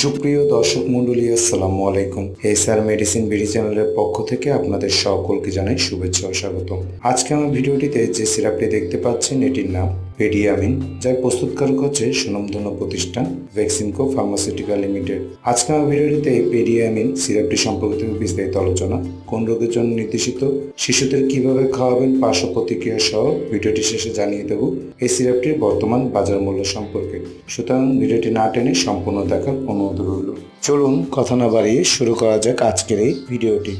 সুপ্রিয় দর্শক মন্ডলী আসসালামু আলাইকুম। এসআর মেডিসিন বিডি চ্যানেলের পক্ষ থেকে আপনাদের সকলকে জানাই শুভেচ্ছা ও স্বাগতম। আজকে আমার ভিডিওটিতে যে সিরাপটি দেখতে পাচ্ছেন, এটির নাম পেডিয়ামিন যার প্রস্তুতকারক হচ্ছে সুনামধন্য প্রতিষ্ঠান ভ্যাকসিনকো ফার্মাসিউটিক্যাল লিমিটেড। আজকে আমার ভিডিওটিতে পেডিয়ামিন সিরাপটি সম্পর্কিত বিস্তারিত আলোচনা, কোন রোগের জন্য নির্দেশিত, শিশুদের কীভাবে খাওয়াবেন, পার্শ্ব প্রতিক্রিয়া সহ ভিডিওটি শেষে জানিয়ে দেব এই সিরাপটির বর্তমান বাজার মূল্য সম্পর্কে। সুতরাং ভিডিওটি না টেনে সম্পূর্ণ দেখার অনুরোধ রইল। চলুন কথা না বাড়িয়ে শুরু করা যাক আজকের এই ভিডিওটি।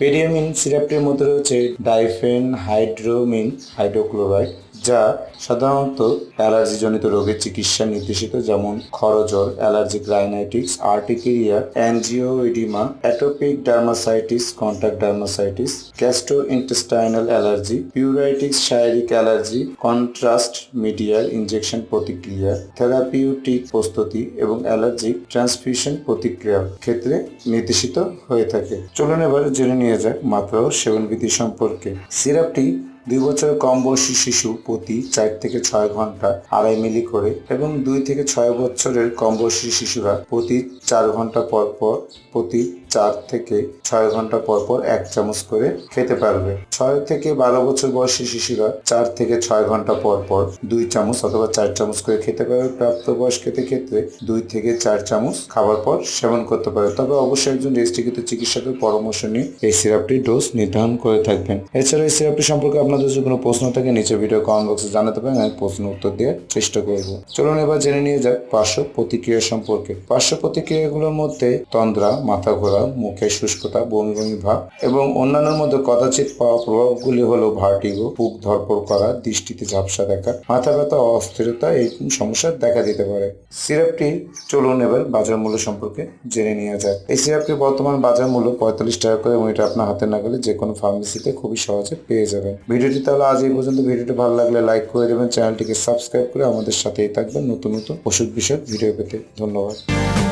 পেডিয়ামিন সিরাপটির মধ্যে রয়েছে ডাইফেন হাইড্রোমিন হাইড্রোক্লোরাইড যা সাধারণত অ্যালার্জিজনিত রোগের চিকিৎসা নির্দেশিত, যেমন খরজ্বর allergic rhinitis, urticaria angioedema atopic dermatitis contact dermatitis gastrointestinal allergy, pruritus, শারীরিক অ্যালার্জি, কন্ট্রাস্ট মিডিয়ার ইনজেকশন প্রতিক্রিয়া, থেরাপিউটিক প্রস্তুতি এবং অ্যালার্জিক ট্রান্সফিউশন প্রতিক্রিয়া ক্ষেত্রে নির্দেশিত হয়ে থাকে। চলুন এবার জেনে নিয়ে যাক মাত্রা ও সেবনবিধি সম্পর্কে। সিরাপটি দুই বছরের কম বয়সী শিশু প্রতি চার থেকে ছয় ঘণ্টা আড়াই মিলি করে এবং দুই থেকে ছয় বছরের কম বয়সী শিশুরা প্রতি চার ঘণ্টা পর পর প্রতি চার থেকে ছয় ঘণ্টা পর পর এক চামচ করে খেতে পারবে। ছয় থেকে বারো বছর বয়সী শিশুরা চার থেকে ছয় ঘণ্টা পর পর দুই চামচ অথবা চার চামচ করে খেতে পারবে। প্রাপ্তবয়স্কদের ক্ষেত্রে দুই থেকে চার চামচ খাবার পর সেবন করতে পারে তবে অবশ্যই একজন রেজিস্ট্রিকৃত চিকিৎসকের পরামর্শ নিয়ে এই সিরাপটির ডোজ নির্ধারণ করে থাকবেন। এছাড়া এই সিরাপটি সম্পর্কে আপনাদের যদি কোনো প্রশ্ন থাকে নিচে ভিডিও কমেন্ট বক্সে জানাতে পারেন, আমি প্রশ্ন উত্তর দেওয়ার চেষ্টা করব। চলুন এবার জেনে নিয়ে যাক পার্শ্ব প্রতিক্রিয়া সম্পর্কে। পার্শ্ব প্রতিক্রিয়াগুলোর মধ্যে তন্দ্রা, মাথা ঘোরা মুখে শুষ্কতা বমি ভাব এবং অন্যান্যের মধ্যে কদাচিৎ পাওয়া প্রভাবগুলি হলো ভার্টিগো, বুক ধরপড় করা, দৃষ্টিতে ঝাপসা দেখা, মাথা ব্যথা, অস্থিরতা এই সমস্যা দেখা দিতে পারে। সিরাপটি চলুন এবার বাজার মূল্য সম্পর্কে জেনে নেওয়া যায় এই সিরাপটি বর্তমান বাজার মূল্য পঁয়তাল্লিশ টাকা করে এবং এটা আপনার হাতে না গেলে যে কোনো ফার্মেসিতে খুবই সহজে পেয়ে যাবেন। ভিডিওটি তাহলে আজ এই পর্যন্ত। ভিডিওটি ভালো লাগলে লাইক করে দেবেন, চ্যানেলটিকে সাবস্ক্রাইব করে আমাদের সাথেই থাকবেন নতুন নতুন ওষুধ বিষয়ক ভিডিও পেতে। ধন্যবাদ।